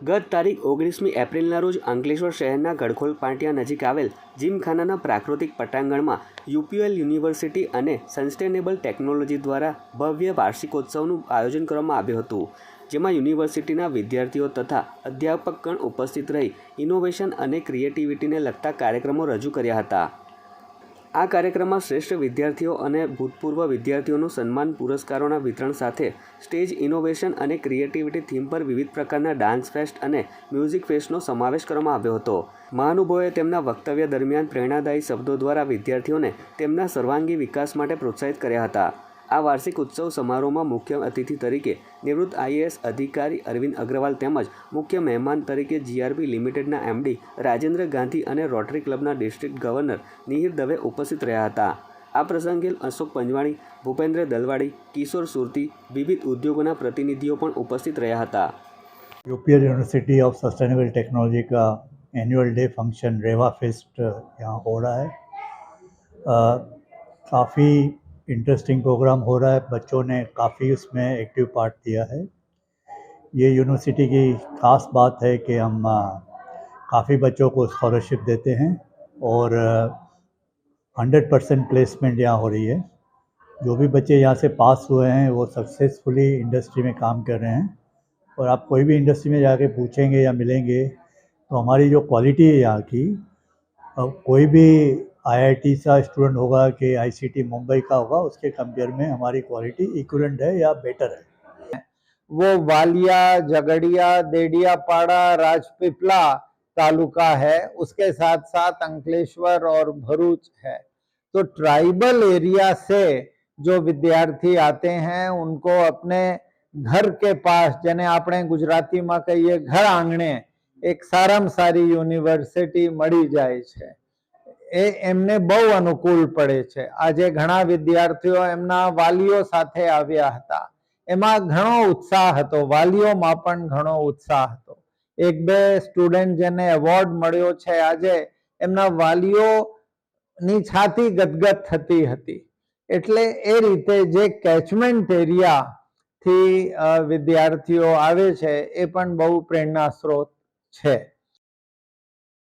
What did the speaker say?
ગત તારીખ ઓગણીસમી એપ્રિલના રોજ અંકલેશ્વર શહેરના ગડખોલ પાટિયા નજીક આવેલ જીમખાનાના પ્રાકૃતિક પટાંગણમાં યુપીએલ યુનિવર્સિટી અને સસ્ટેનેબલ ટેકનોલોજી દ્વારા ભવ્ય વાર્ષિકોત્સવનું આયોજન કરવામાં આવ્યું હતું, જેમાં યુનિવર્સિટીના વિદ્યાર્થીઓ તથા અધ્યાપકગણ ઉપસ્થિત રહી ઇનોવેશન અને ક્રિએટિવિટીને લગતા કાર્યક્રમો રજૂ કર્યા હતા. આ કાર્યક્રમમાં શ્રેષ્ઠ વિદ્યાર્થીઓ અને ભૂતપૂર્વ વિદ્યાર્થીઓનું સન્માન, પુરસ્કારોના વિતરણ સાથે સ્ટેજ ઇનોવેશન અને ક્રિએટિવિટી થીમ પર વિવિધ પ્રકારના ડાન્સ ફેસ્ટ અને મ્યુઝિક ફેસ્ટનો સમાવેશ કરવામાં આવ્યો હતો. મહાનુભાવોએ તેમના વક્તવ્ય દરમિયાન પ્રેરણાદાયી શબ્દો દ્વારા વિદ્યાર્થીઓને તેમના સર્વાંગી વિકાસ માટે પ્રોત્સાહિત કર્યા હતા. આ વાર્ષિક ઉત્સવ સમારોહમાં મુખ્ય અતિથિ તરીકે નિવૃત્ત આઈએએસ અધિકારી અરવિંદ અગ્રવાલ તેમજ મુખ્ય મહેમાન તરીકે જીઆરબી લિમિટેડના એમડી રાજેન્દ્ર ગાંધી અને રોટરી ક્લબના ડિસ્ટ્રિક્ટ ગવર્નર મિહિર દવે ઉપસ્થિત રહ્યા હતા આ પ્રસંગે અશોક પંજવાણી ભૂપેન્દ્ર દલવાડી કિશોર સુરતી વિવિધ ઉદ્યોગોના પ્રતિનિધિઓ પણ ઉપસ્થિત રહ્યા હતા UPL university of sustainable technology का annual day function Reva fest यहाँ हो रहा है अ, काफ़ी इंटरेस्टिंग प्रोग्राम हो रहा है। बच्चों ने काफ़ी उसमें एक्टिव पार्ट दिया है। ये यूनिवर्सिटी की खास बात है कि हम काफ़ी बच्चों को स्कॉलरशिप देते हैं और हंड्रेड परसेंट प्लेसमेंट यहाँ हो रही है। जो भी बच्चे यहाँ से पास हुए हैं, वो सक्सेसफुली इंडस्ट्री में काम कर रहे हैं। और आप कोई भी इंडस्ट्री में जाके पूछेंगे या मिलेंगे तो हमारी जो क्वालिटी है यहाँ की कोई भी आईआईटी का स्टूडेंट होगा कि आईसीटी मुंबई का होगा उसके कंपेयर में हमारी क्वालिटी इक्वलेंट है या बेटर है वो वालिया झगड़िया देडियापाड़ा राजपीपला तालुका है उसके साथ साथ अंकलेश्वर और भरूच है तो ट्राइबल एरिया से जो विद्यार्थी आते हैं उनको अपने घर के पास જેને આપણે ગુજરાતીમાં કહીએ ઘર આંગણે એક સારામાં સારી યુનિવર્સિટી મળી જાય છે એ એમને બહુ અનુકૂળ પડે છે. આજે ઘણા વિદ્યાર્થીઓ એમના વાલીઓ સાથે આવ્યા હતા. એમાં ઘણો ઉત્સાહ હતો. વાલીઓમાં પણ ઘણો ઉત્સાહ હતો. એક બે સ્ટુડન્ટ જેને એવોર્ડ મળ્યો છે આજે, એમના વાલીઓની છાતી ગદગદ થતી હતી. એટલે એ રીતે જે કેચમેન્ટ એરિયાથી થી વિદ્યાર્થીઓ આવે છે, એ પણ બહુ પ્રેરણા સ્ત્રોત છે.